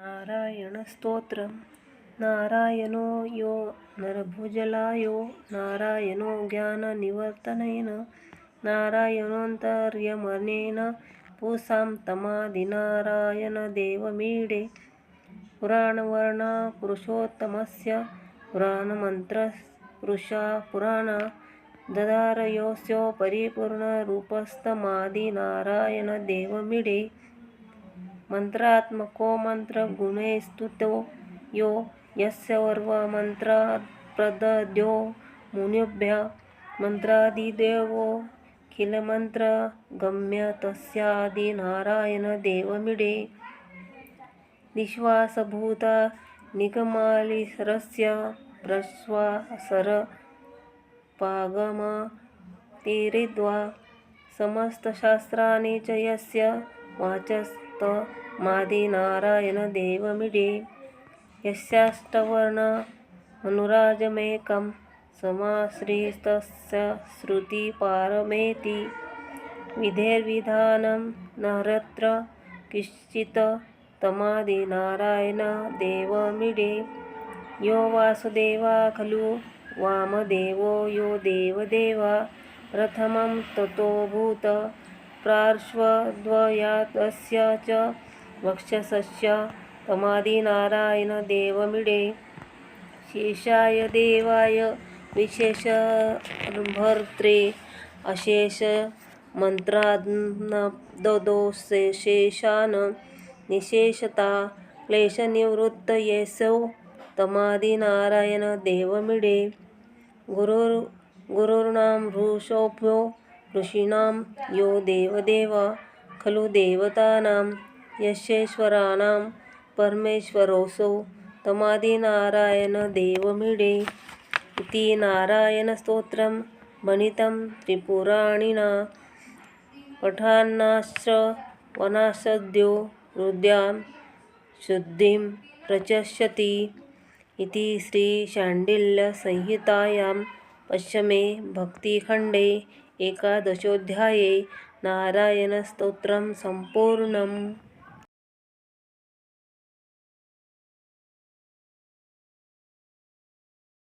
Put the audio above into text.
नारायणस्तोत्रं नारायणो यो नरभुजलायो नारायणो ज्ञाननिवर्तनेन नारायणोऽन्तर्यमनेन पुंसां तमादिनारायणदेवमीडे पुराणवर्णा पुरुषोत्तमस्य पुराणमन्त्रपुरुषा पुराणा। ददारयोऽस्यो परिपूर्णरूपस्तमादिनारायणदेवमीडे मंत्रात्मको मंत्रगुणैस्तुतो यो यस्य सर्वमन्त्रप्रदद्यो मुनिभ्यः मन्त्रादिदेवोऽखिलमन्त्रगम्य तस्यादिनारायणदेवमीडे। निःश्वासभूता निगमालिसरस्य प्रश्वासरपागमतिरिद्वा समस्तशास्त्राणि च यस्य वाचस् ಭಕ್ತೋ ಮಾದಿ ನಾರಾಯಣ ದೇವಮಿಡೇ ಯಸ್ಯಾಷ್ಟವರ್ಣ ಅನುರಾಜಮೇಕಂ ಸಮಾಶ್ರಿತಸ್ಯ ಶ್ರುತಿ ಪಾರಮೇತಿ ವಿಧೇರ್ವಿಧಾನಂ ನರತ್ರ ಕಿಶ್ಚಿತ್ ತಮಾದಿ ನಾರಾಯಣ ದೇವಮಿಡೇ ಯೋ ವಾಸುದೇವ ಖಲು ವಾಮದೇವೋ ಯೋ ದೇವದೇವ ಪ್ರಥಮಂ ತಥೋಭೂತ पार्श्वद्वयादस्य च वक्षसस्य तमादिनारायणदेवमिडे। शेषाय देवाय विशेषभर्त्रे अशेष शेषान् निशेषता क्लेशनिवृत्तयेसौ तमादिनारायणदेवमिडे। गुरुर् रुषोभ्यो ऋषीणां यो देवदेव खलु देवतानां यस्येश्वराणां परमेश्वरोऽसौ तमादिनारायणदेवमिडे इति नारायणस्तोत्रं भणितं त्रिपुराणिना। पठान्नाश्च पठान्नाश्रवणासद्यो हृद्यां शुद्धिं प्रचष्यति इति श्रीशाण्डिल्यसंहितायां पश्चिमे भक्तिखण्डे एकादशोऽध्याये नारायणस्तोत्रं सम्पूर्णम्